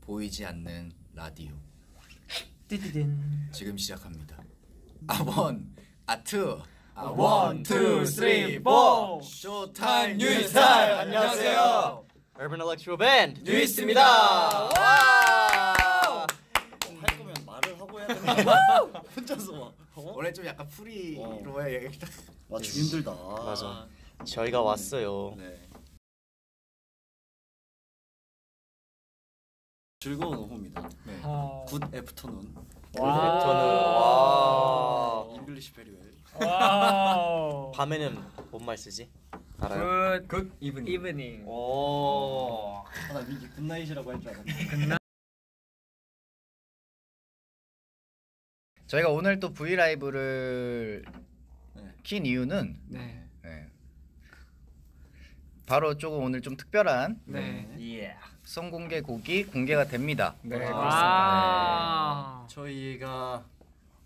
보이지 않는 라디오 띠디딘. 지금 시작합니다. 아원 아투 원, 투, 쓰리, 포. 쇼타임 뉴스타일. 안녕하세요. Urban Electro Band 뉴이스입니다. 와! 할 거면 말을 하고 해야 되는 혼자서 막 어? 원래 좀 약간 프리로 해 맞추기 힘들다 맞아. 저희가 왔어요. 네. 즐거운 오후입니다 네. 아. 굿 애프터눈 와. 저는 와. 잉글리시 베리웰. 밤에는 뭔 말 쓰지? 알아요? 굿. 굿 이브닝. 이브닝. 오. 아 나 미기 굿나잇이라고 할 줄 알았는데 저희가 오늘 또 V 라이브를 네. 킨 이유는 네. 네. 바로 조금 오늘 좀 특별한 네. 예. 선공개 곡이 공개가 됩니다. 네. 아. 와. 저희가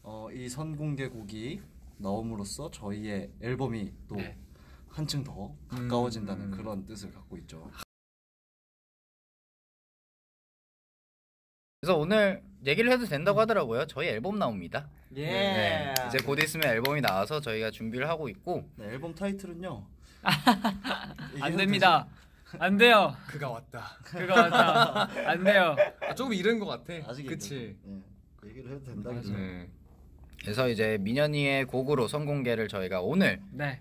어, 이 선공개 곡이 나옴으로써 저희의 앨범이 또 네. 한층 더 가까워진다는 음. 그런 뜻을 갖고 있죠 그래서 오늘 얘기를 해도 된다고 하더라고요. 저희 앨범 나옵니다. 예. 네. 이제 곧 있으면 앨범이 나와서 저희가 준비를 하고 있고 네, 앨범 타이틀은요 안 됩니다. 안 돼요. 그가 왔다. 그거 맞다. 안 돼요. 아, 조금 이른 것 같아. 아직 그치. 네. 그 얘기를 해도 된다 맞아. 그죠? 네. 그래서 이제 민현이의 곡으로 선공개를 저희가 오늘 네. 네.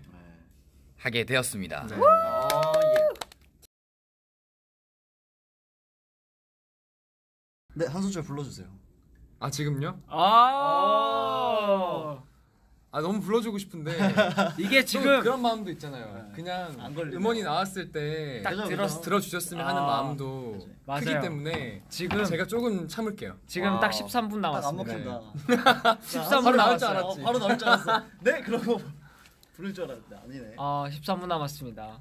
하게 되었습니다. 네. 아, 예. 네, 한 소절 불러주세요 아 지금요? 아. 아 너무 불러주고 싶은데 이게 또 지금 그런 마음도 있잖아요. 네. 그냥. 음원이 나왔을 때딱 그죠. 들어주셨으면 하는 아. 마음도 맞아요. 크기 때문에 지금 제가 조금 참을게요. 지금 와. 딱 13분 딱안 남았습니다. 먹힌다 13분 바로 나올 줄. 알았지. 어, 바로 나올 줄 알았어 네? 그러고 부를 줄 알았는데 아니네 아, 13분 남았습니다.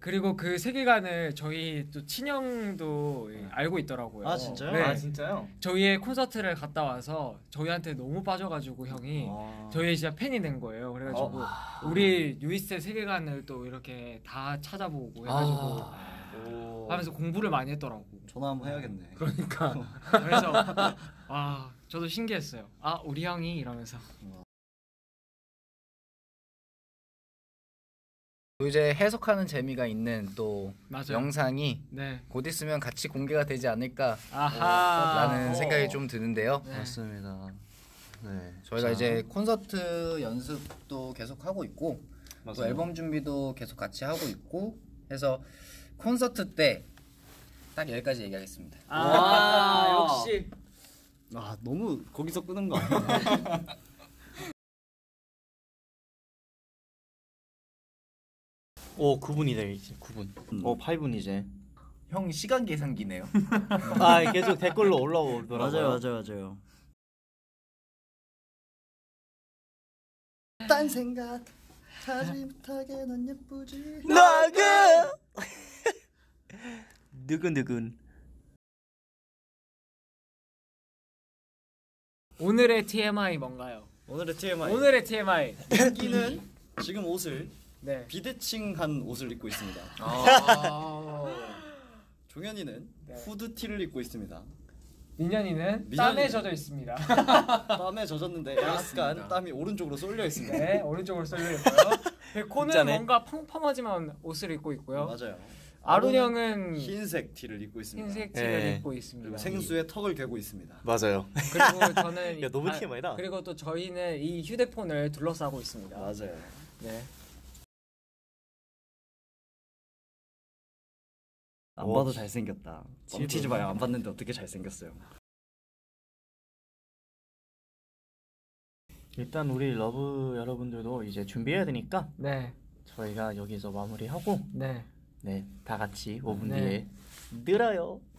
그리고 그 세계관을 저희 또 친형도 알고 있더라고요. 아, 진짜요? 네. 아 진짜요? 저희의 콘서트를 갔다 와서 저희한테 너무 빠져가지고 형이 아. 저희 진짜 팬이 된 거예요. 그래가지고 우리 뉴이스의 세계관을 또 이렇게 다 찾아보고 해가지고 오. 하면서 공부를 많이 했더라고. 전화 한번 해야겠네 그러니까 그래서 아 저도 신기했어요. 아 우리 형이 이러면서 또 이제 해석하는 재미가 있는 또 맞아요. 영상이 네. 곧 있으면 같이 공개가 되지 않을까라는 아하. 생각이 좀 드는데요. 네. 맞습니다 네 저희가 자, 이제 콘서트 연습도 계속 하고 있고 또 맞아요. 앨범 준비도 계속 같이 하고 있고 해서 콘서트 때 딱 여기까지 얘기하겠습니다. 아 역시 아 너무 거기서 끄는 거 아니야? 오 9분이다 이제 9분. 음. 오 8분 이제. 형 시간 계산기네요. 아 계속 댓글로 올라오더라고요. 맞아요 맞아요 맞아요 딴 생각 하지 못하게 넌 예쁘지 나그 누근누근. 오늘의 TMI 뭔가요? 오늘의 TMI 오늘의 TMI 여기는 지금 옷을 네. 비대칭한 옷을 입고 있습니다 아. 종현이는 네. 후드티를 입고 있습니다 민현이는 민현이는- 땀에 젖어 있습니다. 땀에 젖었는데 약간 땀이 오른쪽으로 쏠려 있습니다 네 오른쪽으로 쏠려 있고요. 그 코는 진짜네. 뭔가 펑펑하지만 옷을 입고 있고요. 맞아요 아론 형은 흰색 티를 입고 있습니다 흰색 티를 네. 입고 그리고 있습니다. 생수에 턱을 개고 있습니다 맞아요. 그리고 저는 야, 너무 아, TMI 다. 그리고 또 저희는 이 휴대폰을 둘러싸고 있습니다. 맞아요 네. 안 와. 봐도 잘생겼다 뻥치지 마요 안 봤는데 어떻게 잘생겼어요 일단 우리 러브 여러분들도 이제 준비해야 되니까 네. 저희가 여기서 마무리하고 네. 네 다 같이 5분 네. 뒤에 늘어요.